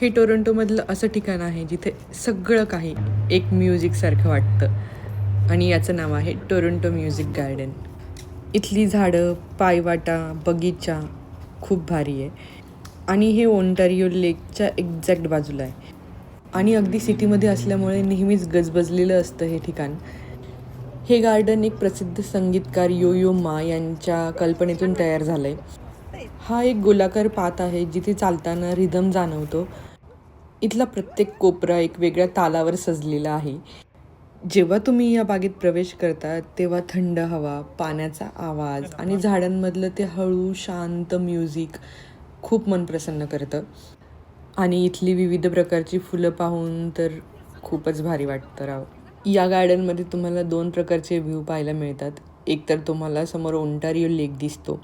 हे टोरंटोमधलं असं ठिकाण आहे जिथे सगळं काही एक म्युझिकसारखं वाटतं. आणि याचं नाव आहे टोरंटो म्युझिक गार्डन. इथली झाडं पायवाटा बगीचा खूप भारी आहे. आणि हे ओंटारियो लेकच्या एक्झॅक्ट बाजूला आहे. आणि अगदी सिटीमध्ये असल्यामुळे नेहमीच गजबजलेलं असतं हे ठिकाण. हे गार्डन एक प्रसिद्ध संगीतकार यो यो मा यांच्या कल्पनेतून तयार झालं आहे हा एक गोलाकार पात आहे जिथे चालताना रिदम जाणवतो. इथला प्रत्येक कोपरा एक वेगळ्या तालावर सजलेला आहे. जेव्हा तुम्ही या बागेत प्रवेश करता तेव्हा थंड हवा पाण्याचा आवाज आणि झाडांमधलं ते हळू शांत म्युझिक खूप मन प्रसन्न करतं. आणि इथली विविध प्रकारची फुलं पाहून तर खूपच भारी वाटतं राव. या गार्डनमध्ये तुम्हाला दोन प्रकारचे व्ह्यू पाहायला मिळतात. एक तर तुम्हाला समोर ओंटारिओ लेक दिसतो.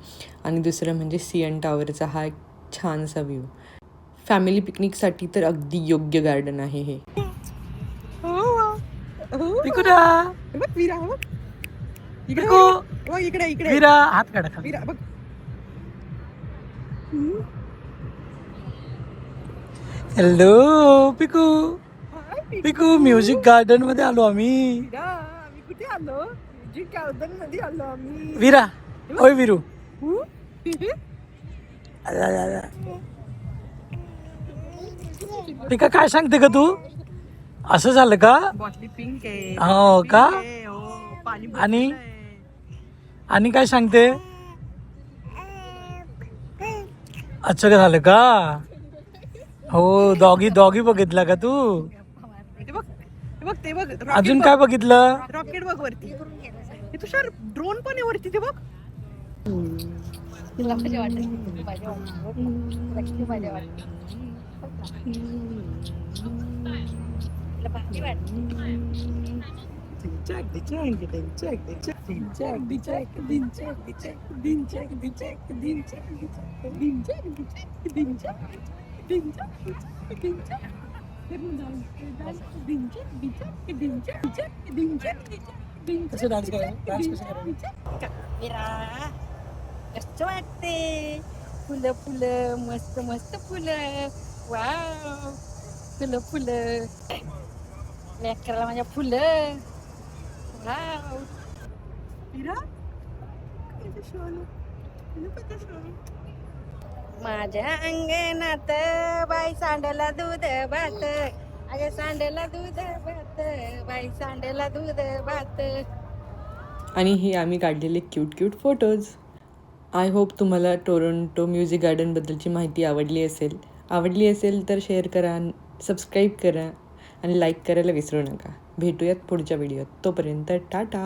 आणि दुसरं म्हणजे सियन टॉवरचा हा एक छानसा व्ह्यू फॅमिली पिकनिकसाठी तर अगदी योग्य गार्डन आहे हे. इकडे इकडे इकडे विरा हात काढा खाली. विरा बघ हॅलो पिकू. पिकू म्युझिक गार्डनमध्ये आलो आम्ही कुठे आलो? गार्डनमध्ये आलो आम्ही. विरा. ओय विरू. हु? आला, आला, आला. पिका काय सांगते का तू? असं झालं का? बॉटली पिंक आहे. हो का? हो, पाणी आणि? आहे. आणि काय सांगते? का झालं का? हो डॉगी डॉगी बघितला का ते? बघ ते बघ ते बघ rocket अजून बघ. काय बघितलं? रॉकेट बघ वरती. हे तुषार ड्रोन पण आहे वरती ते बघ. तिला मजा वाटते मजा वाटते लक्ष्मी मजा वाटते तिला भारी वाटते विरा कसं वाटते फुलं फुलं मस्त मस्त फुलं वाव फुलं फुलं लेकराला माझ्या फुलं वाव विरा इथे शोनू. इथे बघ ते शोनू. माझ्या अंगणात बाई सांडला दूध भात. अगे सांडला दूध भात. बाई सांडला दूध भात. आणि हे आम्ही काढलेले cute cute photos I hope तुम्हाला टोरंटो म्युझिक गार्डनबद्दलची माहिती आवडली असेल. आवडली असेल तर शेअर करा सबस्क्राईब करा आणि लाईक करायला विसरू नका. भेटूयात पुढच्या व्हिडिओत तोपर्यंत टाटा.